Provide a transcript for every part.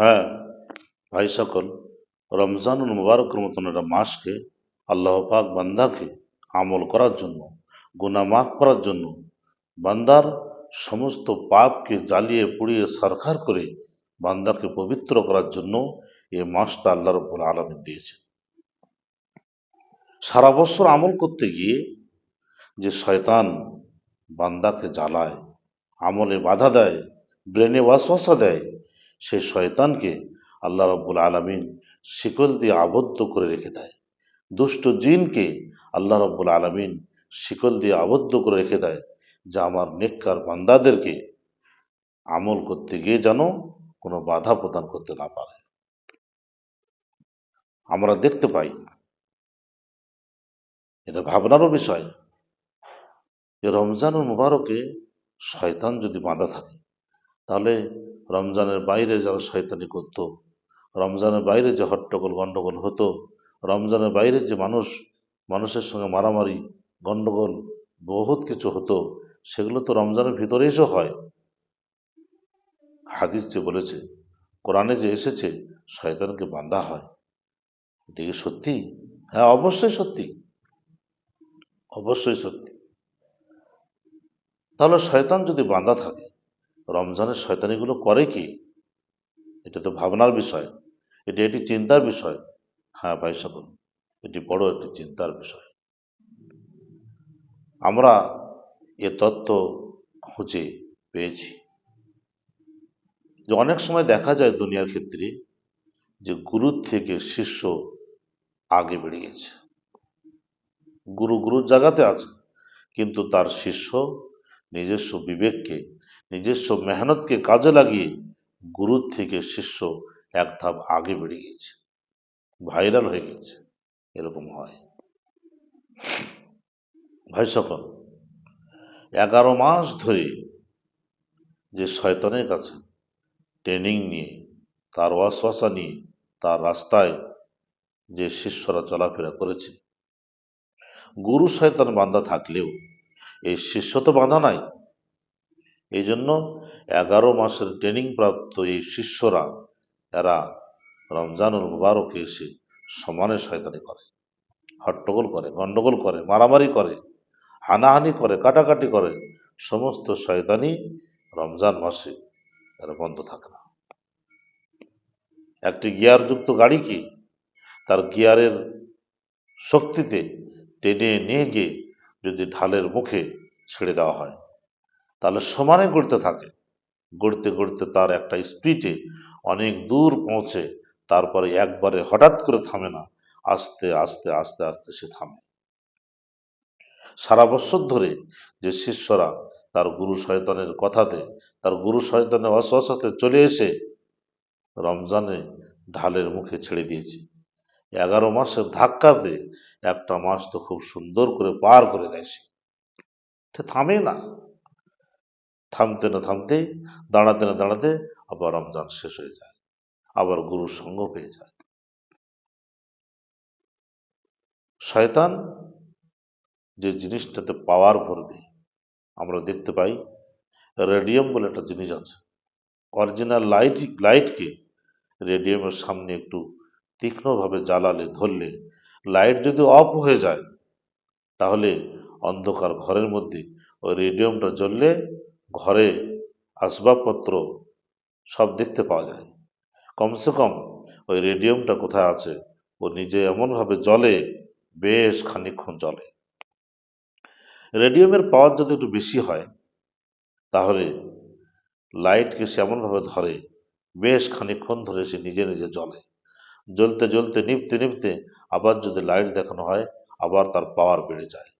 হ্যাঁ ভাই সকল, রমজানুল মুবারকের মতন একটা মাসকে আল্লাহ পাক বান্দাকে আমল করার জন্য, গুনাহ মাফ করার জন্য, বান্দার সমস্ত পাপকে জ্বালিয়ে পুড়িয়ে সরকার করে বান্দাকে পবিত্র করার জন্য এই মাসটা আল্লাহ রব্বুল আলমিন দিয়েছে সারা বছর আমল করতে গিয়ে যে শয়তান বান্দাকে জ্বালায়, আমলে বাধা দেয়, ব্রেনে ওয়াসওয়াসা দেয় সেই শয়তানকে আল্লাহ রব্বুল আলমিন শিকল দিয়ে আবদ্ধ করে রেখে দেয়। দুষ্ট জিনকে আল্লাহ রব্বুল আলমিন শিকল দিয়ে আবদ্ধ করে রেখে দেয় যা আমার নেককার বান্দাদেরকে আমল করতে গিয়ে যেন কোনো বাধা প্রদান করতে না পারে। আমরা দেখতে পাই এটা ভাবনারও বিষয় যে রমজানুল মুবারকে শয়তান যদি বাঁধা থাকে, তাহলে রমজানের বাইরে যারা শয়তানি করত রমজানের বাইরে যে হট্টগোল, গণ্ডগোল হতো। রমজানের বাইরে যে মানুষ, মানুষের সঙ্গে মারামারি, গণ্ডগোল বহুত কিছু হতো, সেগুলো তো রমজানের ভিতরে এসে হয়। হাদিস যে বলেছে, কোরআনে যে এসেছে, শয়তানকে বান্ধা হয়। এটা কি সত্যি? হ্যাঁ অবশ্যই সত্যি। অবশ্যই সত্যি। তাহলে শয়তান যদি বাঁধা থাকে রমজানের শয়তানিগুলো করে কি? এটা তো ভাবনার বিষয়। এটি একটি চিন্তার বিষয়। হ্যাঁ ভাই সকল এটি বড় একটি চিন্তার বিষয়। আমরা এ তত্ত্ব খুঁজে পেয়েছি। যে অনেক সময় দেখা যায় দুনিয়ার ক্ষেত্রে যে গুরুর থেকে শিষ্য আগে বেড়ে গেছে। গুরু গুরুর জায়গাতে আছে, কিন্তু তার শিষ্য নিজস্ব বিবেককে নিজস্ব মেহনতকে কাজে লাগিয়ে গুরুর থেকে শিষ্য এক ধাপ আগে বেড়ে গিয়েছে ভাইরাল হয়ে গেছে। এরকম হয়। ভাই সকল, এগারো মাস ধরে যে শয়তানের কাছে ট্রেনিং নিয়ে, তার ওয়াসওয়াসা নিয়ে, তার রাস্তায় যে শিষ্যরা চলাফেরা করেছে, গুরু শয়তান বান্ধা থাকলেও এই শিষ্য তো বাঁধা নাই। এই জন্য এগারো মাসের ট্রেনিং প্রাপ্ত এই শিষ্যরা, এরা রমজানুল মুবারকে এসে সমানে শয়তানি করে, হট্টগোল করে, গন্ডগোল করে, মারামারি করে, হানাহানি করে, কাটাকাটি করে, সমস্ত শয়তানি রমজান মাসে এরা বন্ধ থাকে না। একটি গিয়ারযুক্ত গাড়ি কি তার গিয়ারের শক্তিতে টেনে নিয়ে গিয়ে যদি ঢালের মুখে ছেড়ে দেওয়া হয় তাহলে সমানে গড়তে থাকে। গড়তে গড়তে তার একটা স্পিডে অনেক দূর পৌঁছে, তারপরে একবারে হঠাৎ করে থামে না। আস্তে আস্তে আস্তে আস্তে সে থামে। সারা বছর ধরে যে শিষ্যরা তার গুরু শয়তানের কথাতে, তার গুরু শয়তানের অসহসাতে চলে এসে রমজানে ঢালের মুখে ছেড়ে দিয়েছে। এগারো মাসের ধাক্কাতে একটা মাস তো খুব সুন্দর করে পার করে দেয় সে। থামে না। থামতে না থামতে, দাঁড়াতে না দাঁড়াতে আবার রমজান শেষ হয়ে যায়, আবার গুরুর সঙ্গ পেয়ে যায়। শয়তান যে জিনিসটাতে পাওয়ার ভরবে, আমরা দেখতে পাই রেডিয়াম বলে একটা জিনিস আছে। অরিজিনাল লাইট লাইটকে রেডিয়ামের সামনে একটু তীক্ষ্ণভাবে জ্বালালে, ধরলে লাইট যদি অফ হয়ে যায়, তাহলে অন্ধকার ঘরের মধ্যে ওই রেডিয়ামটা জ্বললে ঘরে আসবাবপত্র সব দেখতে পাওয়া যায়। কমসে কম ওই রেডিয়ামটা কোথায় আছে, ও নিজে এমনভাবে জ্বলে, বেশ খানিকক্ষণ জলে রেডিয়ামের পাওয়ার যদি একটু বেশি হয়, তাহলে লাইটকে সে এমনভাবে ধরে, বেশ খানিকক্ষণ ধরে সে নিজে নিজে জ্বলে। জ্বলতে জ্বলতে, নিভতে নিভতে আবার যদি লাইট দেখানো হয়, আবার তার পাওয়ার বেড়ে যায়।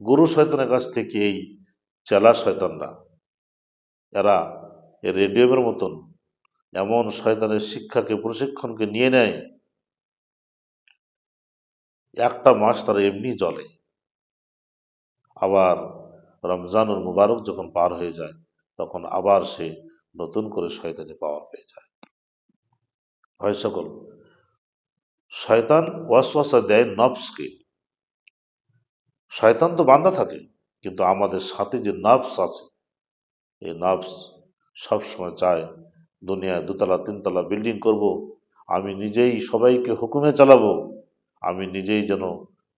গুরু শয়তানের কাছ থেকে এই চেলা শয়তানরা। এরা এই রেডিয়ামের মতন এমন শয়তানের শিক্ষাকে, প্রশিক্ষণকে নিয়ে নেয়, একটা মাস তারা এমনি জলে আবার রমজানুল মুবারক যখন পার হয়ে যায়, তখন আবার সে নতুন করে শয়তানি পাওয়ার পেয়ে যায়। হয় সকল, শয়তান ওয়াসওয়াসা দেয় নফসকে। শয়তান তো বান্দা থাকে। কিন্তু আমাদের সাথে যে নফস আছে, এই নফস সবসময় চায় দুনিয়ায় দুতলা, তিনতলা বিল্ডিং করব, আমি নিজেই সবাইকে হুকুমে চালাবো, আমি নিজেই যেন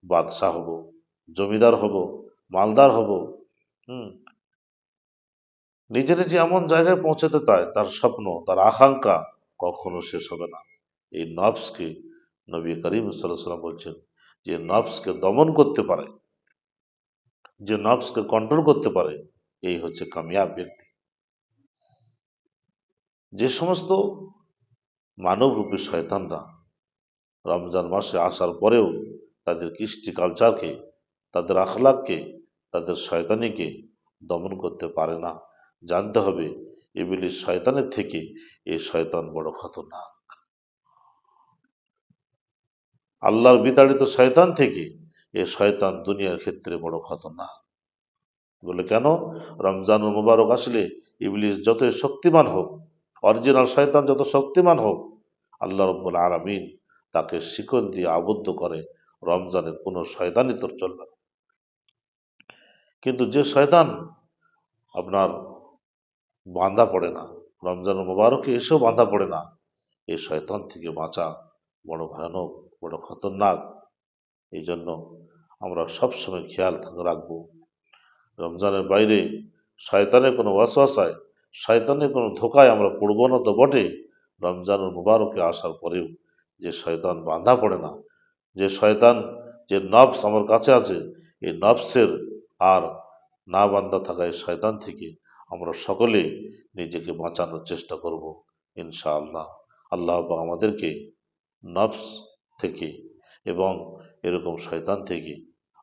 বাদশাহ হব, জমিদার হব, মালদার হব, হুম। নিজে নিজে এমন জায়গায় পৌঁছাতে চায়, তার স্বপ্ন, তার আকাঙ্ক্ষা কখনো শেষ হবে না। এই নফসকে নবী করিম সাল্লাম বলছেন যে, নফসকে দমন করতে পারে যে নফসকে কন্ট্রোল করতে পারে, এই হচ্ছে কামিয়াব ব্যক্তি। যে সমস্ত মানবরূপী শয়তানরা রমজান মাসে আসার পরেও তাদের কৃষ্টি কালচারকে তাদের আখলাককে, তাদের শয়তানিকে দমন করতে পারে না। জানতে হবে এগুলি শয়তানের থেকে এই শয়তান বড় খতরনাক। আল্লাহর বিতাড়িত শয়তান থেকে এ শয়তান দুনিয়ার ক্ষেত্রে বড় খতরনাক। বলে, কেন? রমজানুল মুবারক আসলে ইবলিস যতই শক্তিমান হোক, অরিজিনাল শয়তান যত শক্তিমান হোক, আল্লাহ রব্বুল আলমিন তাকে শিকল দিয়ে আবদ্ধ করে রমজানের কোনো শয়তানই তোর চলবে কিন্তু যে শয়তান আপনার বাঁধা পড়ে না রমজান মোবারকে এসেও বাঁধা পড়ে না এই শয়তান থেকে বাঁচা বড় ভয়ানক, বড় খতরনাক। এই জন্য আমরা সবসময় খেয়াল রাখব। রমজানের বাইরে শয়তানের কোনো ওয়াসওয়াসায়, শয়তানের কোনো ধোকায় আমরা পড়ব না তো বটে। রমজানুল মুবারকে আসার পরেও যে শয়তান বাঁধা পড়ে না, যে শয়তান যে নবস আমার কাছে আছে, এই নবসের আর না বান্ধা থাকা এই শয়তান থেকে আমরা সকলে নিজেকে বাঁচানোর চেষ্টা করব, ইনশাআল্লাহ। আল্লাহ আমাদেরকে নফস থেকে এবং এরকম শয়তান থেকে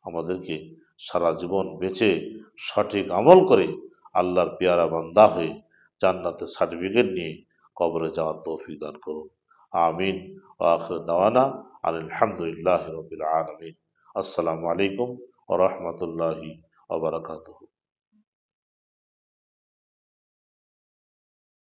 আমাদেরকে সারা জীবন বেঁচে সঠিক আমল করে আল্লাহর পেয়ারা বান্দা হয়ে জান্নাতের সার্টিফিকেট নিয়ে কবরে যাওয়ার তৌফিক দান করুন। আমিন। আখর দাওয়ানা আলহামদুলিল্লাহ রবিল আলমিন। আসসালামু আলাইকুম ও রহমতুল্লাহি